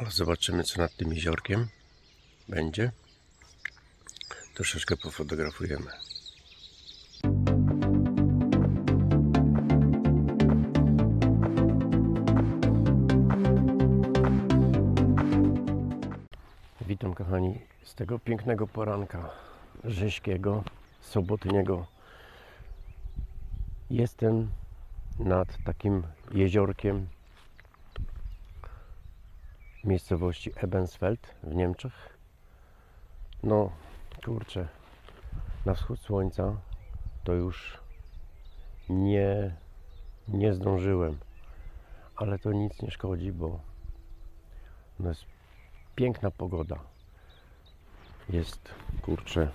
Zobaczymy co nad tym jeziorkiem będzie. Troszeczkę pofotografujemy. Witam kochani z tego pięknego poranka rzeźkiego, sobotniego. Jestem nad takim jeziorkiem miejscowości Ebensfeld w Niemczech. No kurczę, na wschód słońca to już nie, nie zdążyłem, ale to nic nie szkodzi, bo no jest piękna pogoda. Jest kurczę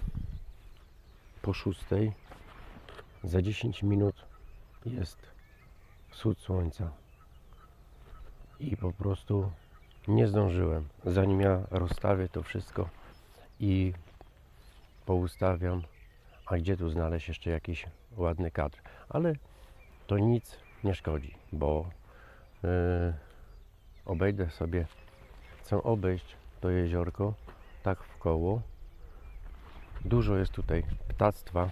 po szóstej. Za 10 minut jest wschód słońca. I po prostu nie zdążyłem. Zanim ja rozstawię to wszystko i poustawiam, a gdzie tu znaleźć jeszcze jakiś ładny kadr. Ale to nic nie szkodzi, bo yy, obejdę sobie, chcę obejść to jeziorko tak w koło. Dużo jest tutaj ptactwa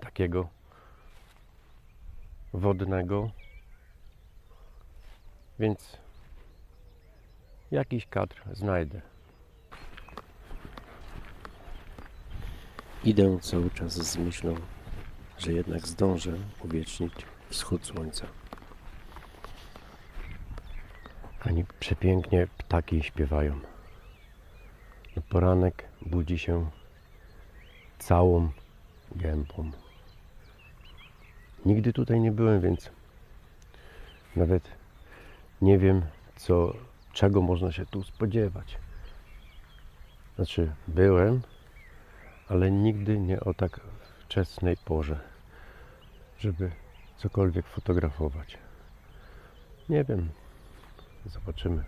takiego wodnego, więc jakiś kadr znajdę. Idę cały czas z myślą, że jednak zdążę uwiecznić wschód słońca. Ani przepięknie ptaki śpiewają. No poranek budzi się całą gębą. Nigdy tutaj nie byłem, więc nawet nie wiem, co, czego można się tu spodziewać. Znaczy, byłem, ale nigdy nie o tak wczesnej porze, żeby cokolwiek fotografować. Nie wiem, zobaczymy.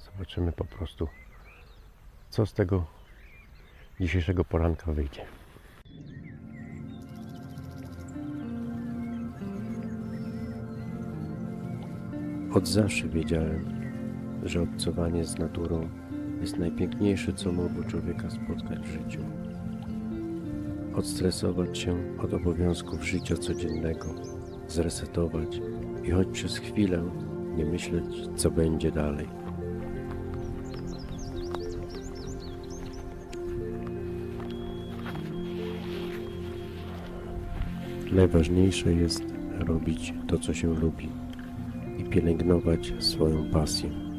Zobaczymy po prostu, co z tego dzisiejszego poranka wyjdzie. Od zawsze wiedziałem, że obcowanie z naturą jest najpiękniejsze, co mogło człowieka spotkać w życiu. Odstresować się od obowiązków życia codziennego, zresetować i choć przez chwilę nie myśleć, co będzie dalej. Najważniejsze jest robić to, co się lubi pielęgnować swoją pasję.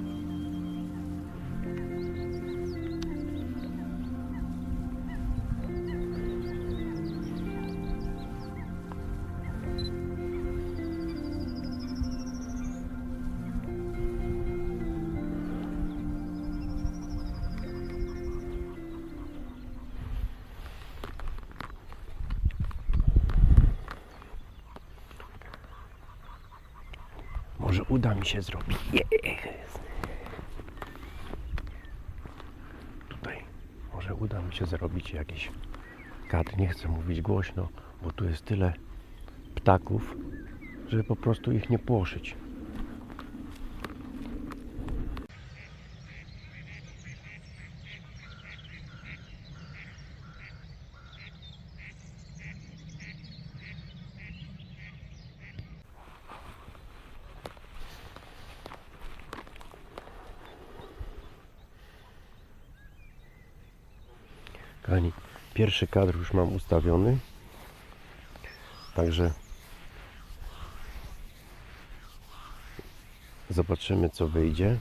Uda mi się zrobić. Jest. Tutaj może uda mi się zrobić jakiś kadr. Nie chcę mówić głośno, bo tu jest tyle ptaków, żeby po prostu ich nie płoszyć. Kochani, pierwszy kadr już mam ustawiony. Także zobaczymy co wyjdzie.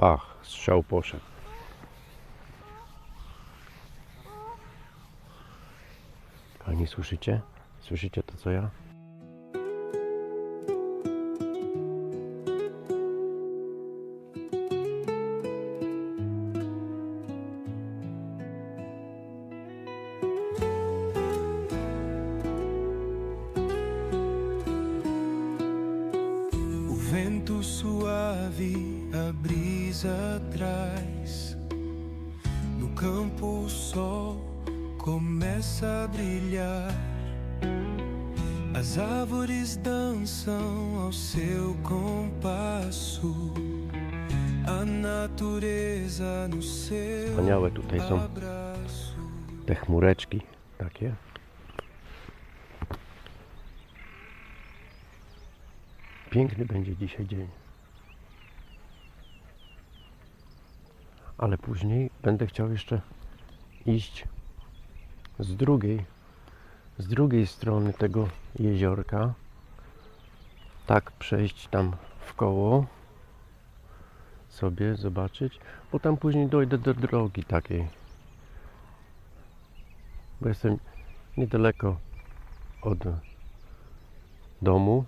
Pach, strzał poszedł. A nie słyszycie? Słyszycie to co ja? suave abrir. Brisa traz. No campo o sol começa a brilhar. As árvores dançam ao seu compasso. A natureza no seu Wspaniałe tutaj są te chmureczki takie. Piękny będzie dzisiaj dzień. Ale później będę chciał jeszcze iść z drugiej, z drugiej strony tego jeziorka. Tak przejść tam w koło sobie zobaczyć, bo tam później dojdę do drogi takiej bo jestem niedaleko od domu,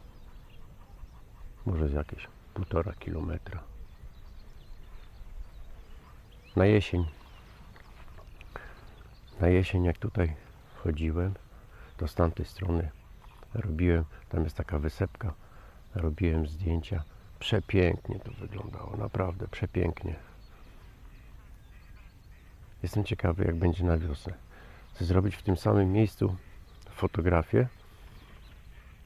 może z jakieś półtora kilometra. Na jesień, na jesień jak tutaj wchodziłem, to z tamtej strony robiłem, tam jest taka wysepka, robiłem zdjęcia. Przepięknie to wyglądało, naprawdę przepięknie. Jestem ciekawy jak będzie na wiosnę chcę zrobić w tym samym miejscu fotografię,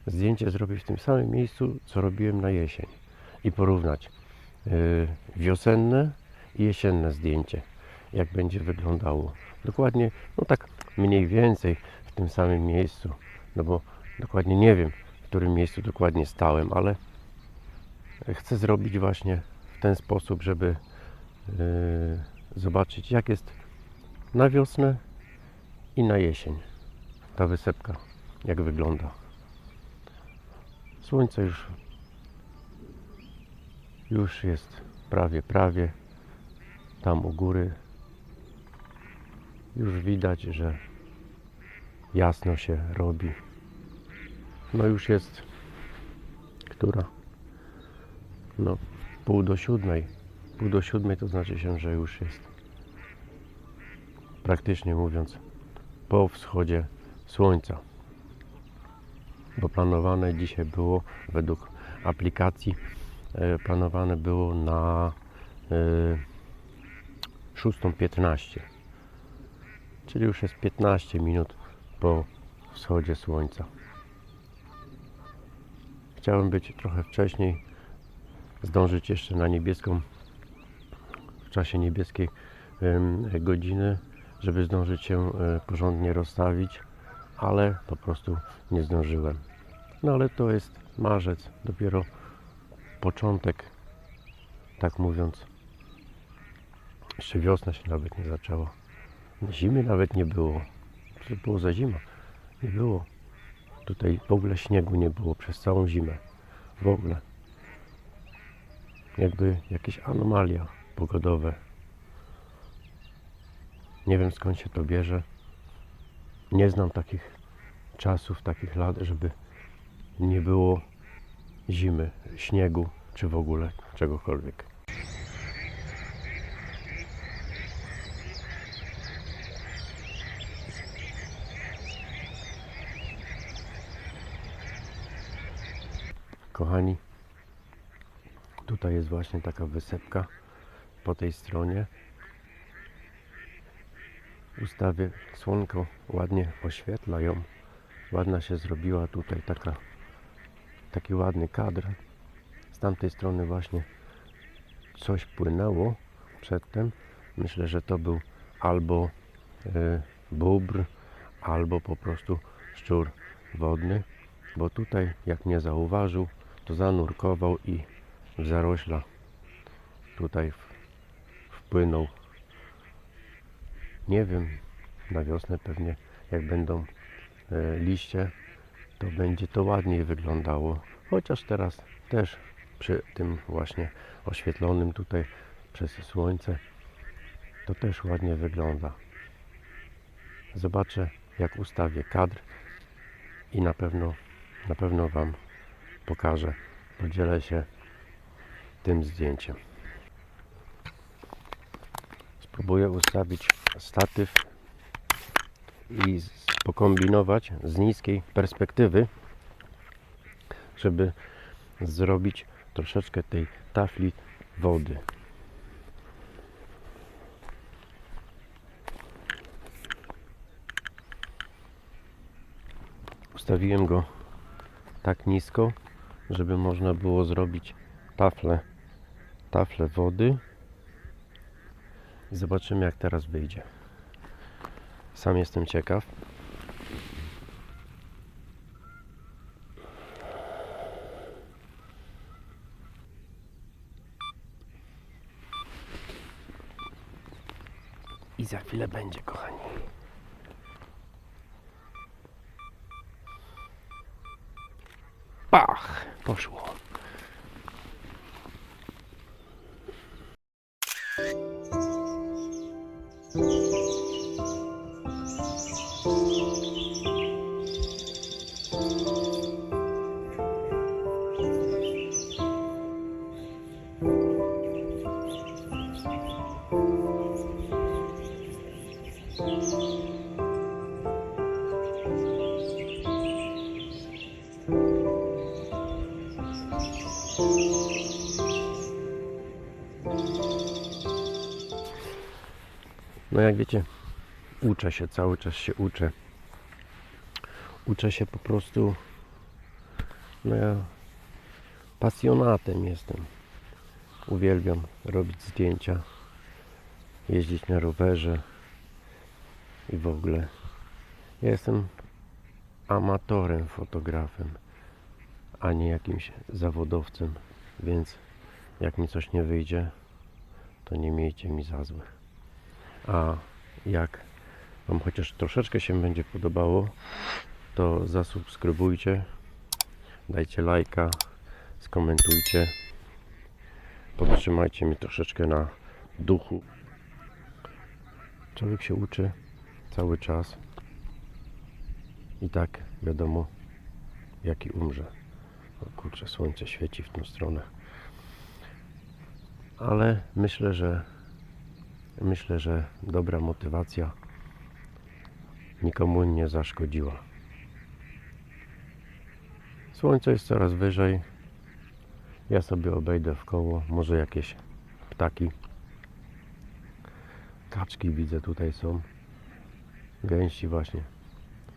zdjęcie zrobić w tym samym miejscu, co robiłem na jesień i porównać yy, wiosenne jesienne zdjęcie, jak będzie wyglądało. Dokładnie, no tak mniej więcej w tym samym miejscu, no bo dokładnie nie wiem, w którym miejscu dokładnie stałem, ale chcę zrobić właśnie w ten sposób, żeby yy, zobaczyć, jak jest na wiosnę i na jesień ta wysepka jak wygląda słońce już już jest prawie prawie tam u góry już widać, że jasno się robi. No już jest która? No pół do siódmej. Pół do siódmej to znaczy się, że już jest. Praktycznie mówiąc po wschodzie słońca. Bo planowane dzisiaj było według aplikacji e, planowane było na e, 6.15 czyli już jest 15 minut po wschodzie słońca. Chciałem być trochę wcześniej, zdążyć jeszcze na niebieską w czasie niebieskiej godziny żeby zdążyć się e, porządnie rozstawić, ale po prostu nie zdążyłem. No ale to jest marzec, dopiero początek, tak mówiąc. Jeszcze wiosna się nawet nie zaczęła. Zimy nawet nie było. Co to było za zima? Nie było. Tutaj w ogóle śniegu nie było przez całą zimę. W ogóle. Jakby jakieś anomalia pogodowe nie wiem skąd się to bierze. Nie znam takich czasów, takich lat, żeby nie było zimy, śniegu czy w ogóle czegokolwiek. Kochani, tutaj jest właśnie taka wysepka po tej stronie. Ustawię słonko ładnie oświetla ją. Ładna się zrobiła tutaj taka taki ładny kadr. Z tamtej strony właśnie coś płynęło przedtem. Myślę, że to był albo y, bóbr albo po prostu szczur wodny bo tutaj jak nie zauważył zanurkował i w zarośla tutaj wpłynął nie wiem, na wiosnę pewnie jak będą e, liście, to będzie to ładniej wyglądało. Chociaż teraz też przy tym właśnie oświetlonym tutaj przez słońce, to też ładnie wygląda. Zobaczę jak ustawię kadr i na pewno, na pewno Wam pokażę. Podzielę się tym zdjęciem. Spróbuję ustawić statyw i pokombinować z niskiej perspektywy, żeby zrobić troszeczkę tej tafli wody. Ustawiłem go tak nisko, żeby można było zrobić taflę, taflę wody. I zobaczymy jak teraz wyjdzie. Sam jestem ciekaw. I za chwilę będzie, kochani. Pach! Poszło. No jak wiecie, uczę się, cały czas się uczę. Uczę się po prostu. No ja pasjonatem jestem. Uwielbiam robić zdjęcia, jeździć na rowerze i w ogóle. Ja jestem amatorem, fotografem, a nie jakimś zawodowcem, więc jak mi coś nie wyjdzie, to nie miejcie mi za złe. A jak Wam chociaż troszeczkę się będzie podobało, to zasubskrybujcie, dajcie lajka, skomentujcie, podtrzymajcie mnie troszeczkę na duchu. Człowiek się uczy cały czas i tak wiadomo, jaki umrze. O kurczę, słońce świeci w tą stronę. Ale myślę, że Myślę, że dobra motywacja nikomu nie zaszkodziła. Słońce jest coraz wyżej. Ja sobie obejdę w koło. Może jakieś ptaki. Kaczki widzę tutaj są. Gęsi właśnie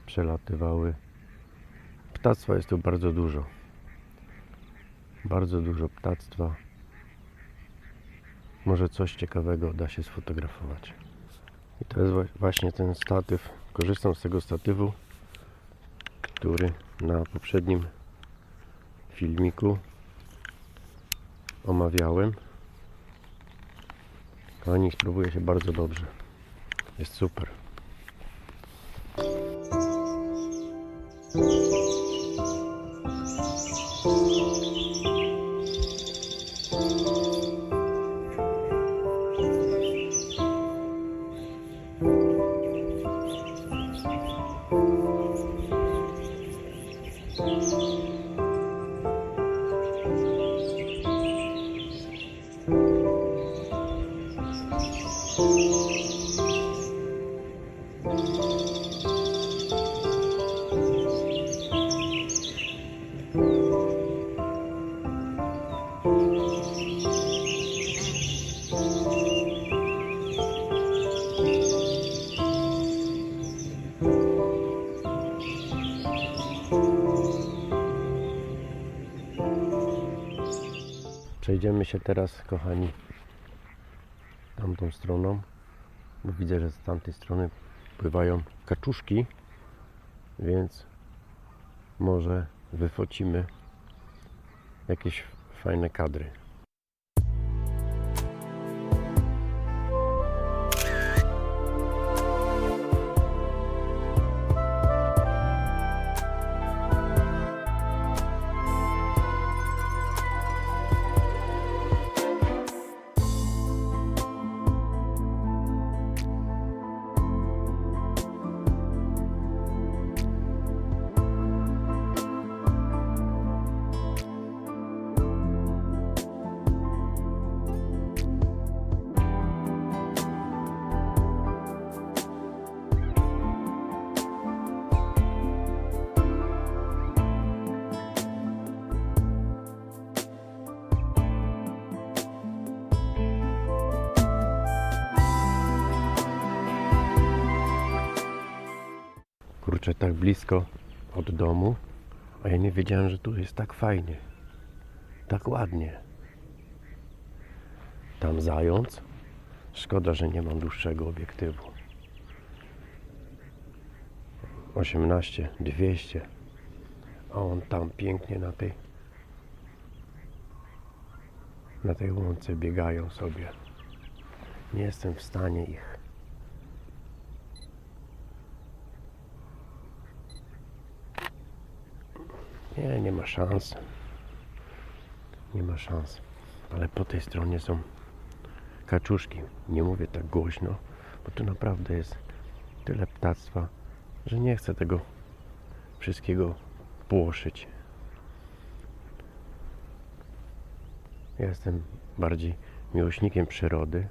przelatywały. Ptactwa jest tu bardzo dużo. Bardzo dużo ptactwa. Może coś ciekawego da się sfotografować. I to jest właśnie ten statyw. Korzystam z tego statywu, który na poprzednim filmiku omawiałem. Kochani, spróbuje się bardzo dobrze. Jest super. Przejdziemy się teraz, kochani, tamtą stroną, bo widzę, że z tamtej strony pływają kaczuszki, więc może wyfocimy jakieś fajne kadry. Kurczę, tak blisko od domu, a ja nie wiedziałem, że tu jest tak fajnie. Tak ładnie. Tam zając. Szkoda, że nie mam dłuższego obiektywu. 18, 200. A on tam pięknie na tej na tej łące biegają sobie. Nie jestem w stanie ich Nie, nie ma szans. Nie ma szans. Ale po tej stronie są kaczuszki. Nie mówię tak głośno, bo tu naprawdę jest tyle ptactwa, że nie chcę tego wszystkiego płoszyć. Ja jestem bardziej miłośnikiem przyrody,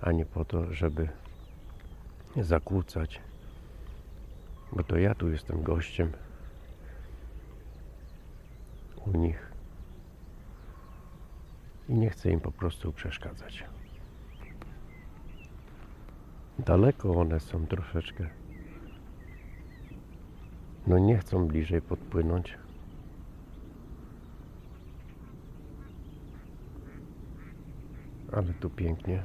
a nie po to, żeby zakłócać. Bo to ja tu jestem gościem u nich i nie chcę im po prostu przeszkadzać. Daleko one są troszeczkę. No nie chcą bliżej podpłynąć. Ale tu pięknie.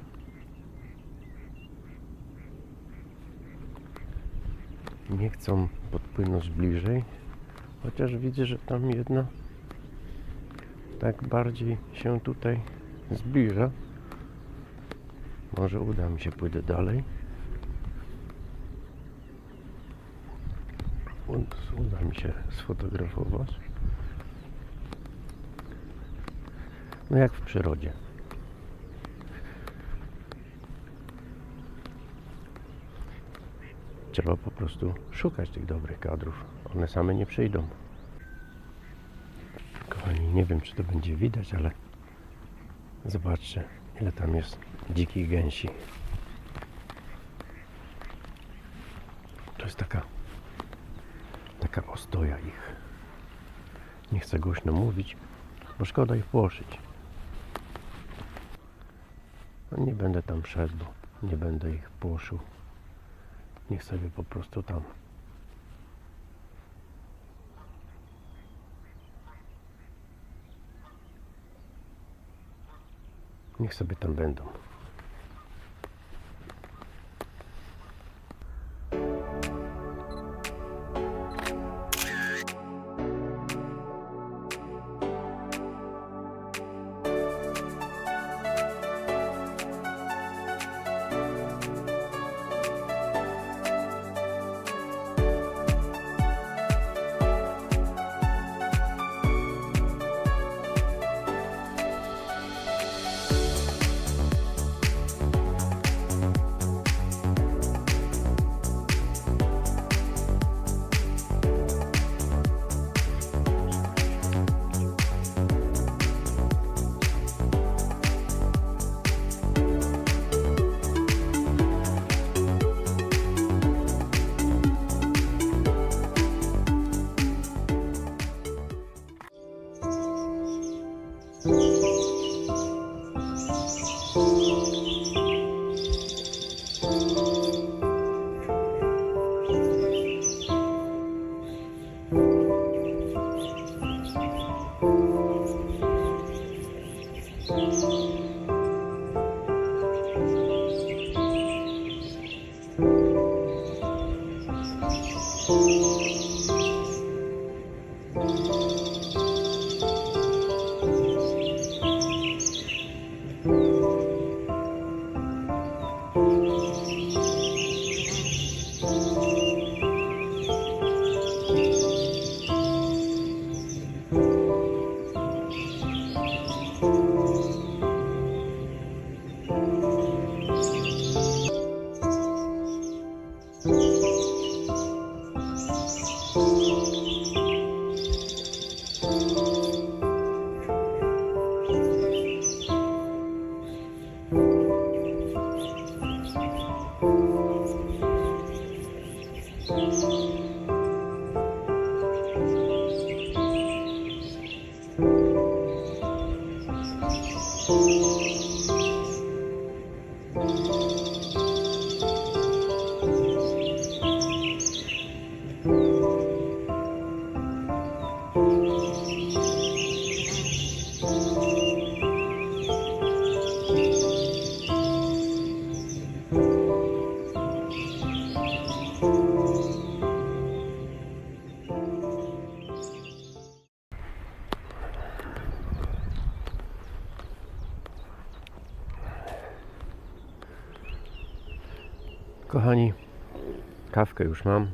Nie chcą podpłynąć bliżej, chociaż widzę, że tam jedna tak bardziej się tutaj zbliża. Może uda mi się pójdę dalej. Ud- Uda mi się sfotografować. No jak w przyrodzie. Trzeba po prostu szukać tych dobrych kadrów. One same nie przyjdą. Nie wiem czy to będzie widać, ale zobaczcie ile tam jest dzikich gęsi. To jest taka taka ostoja ich. Nie chcę głośno mówić, bo szkoda ich płoszyć. No nie będę tam szedł, nie będę ich płoszył. Niech sobie po prostu tam Niech sobie tam będą. Kawkę już mam.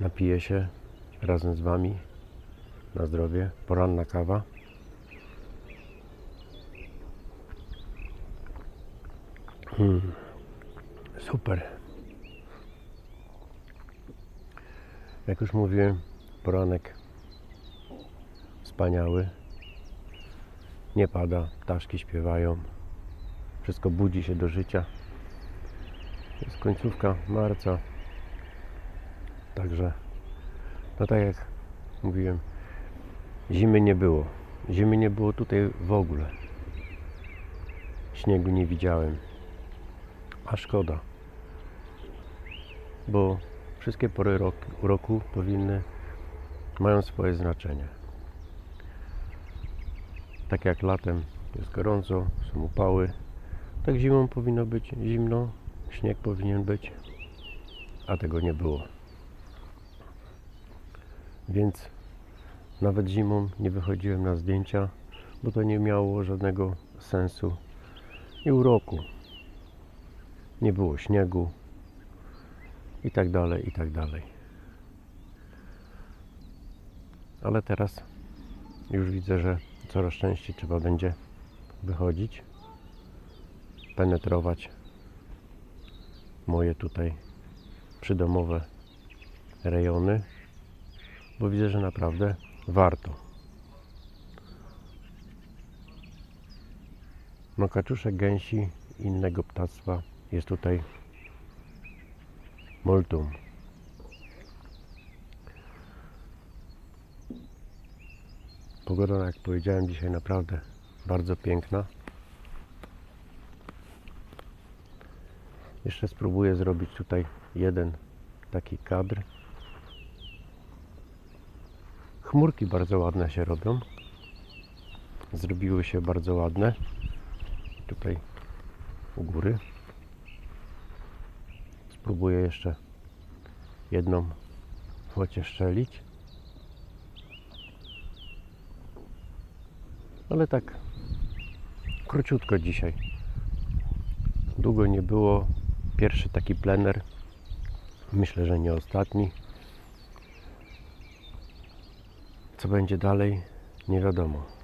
Napiję się razem z Wami na zdrowie. Poranna kawa. Hmm. Super. Jak już mówiłem, poranek wspaniały. Nie pada, ptaszki śpiewają. Wszystko budzi się do życia. Jest końcówka marca. Także, no tak jak mówiłem, zimy nie było. Zimy nie było tutaj w ogóle. Śniegu nie widziałem. A szkoda. Bo wszystkie pory roku, roku powinny mają swoje znaczenie. Tak jak latem jest gorąco, są upały, tak zimą powinno być zimno, śnieg powinien być, a tego nie było. Więc nawet zimą nie wychodziłem na zdjęcia, bo to nie miało żadnego sensu i uroku. Nie było śniegu i tak dalej, i tak dalej. Ale teraz już widzę, że coraz częściej trzeba będzie wychodzić, penetrować moje tutaj przydomowe rejony, bo widzę, że naprawdę warto. No kaczuszek gęsi innego ptactwa jest tutaj multum. Pogoda, jak powiedziałem, dzisiaj naprawdę bardzo piękna. Jeszcze spróbuję zrobić tutaj jeden taki kadr. Chmurki bardzo ładne się robią. Zrobiły się bardzo ładne. Tutaj u góry. Spróbuję jeszcze jedną focię szczelić. Ale tak króciutko dzisiaj. Długo nie było. Pierwszy taki plener. Myślę, że nie ostatni. Co będzie dalej, nie wiadomo.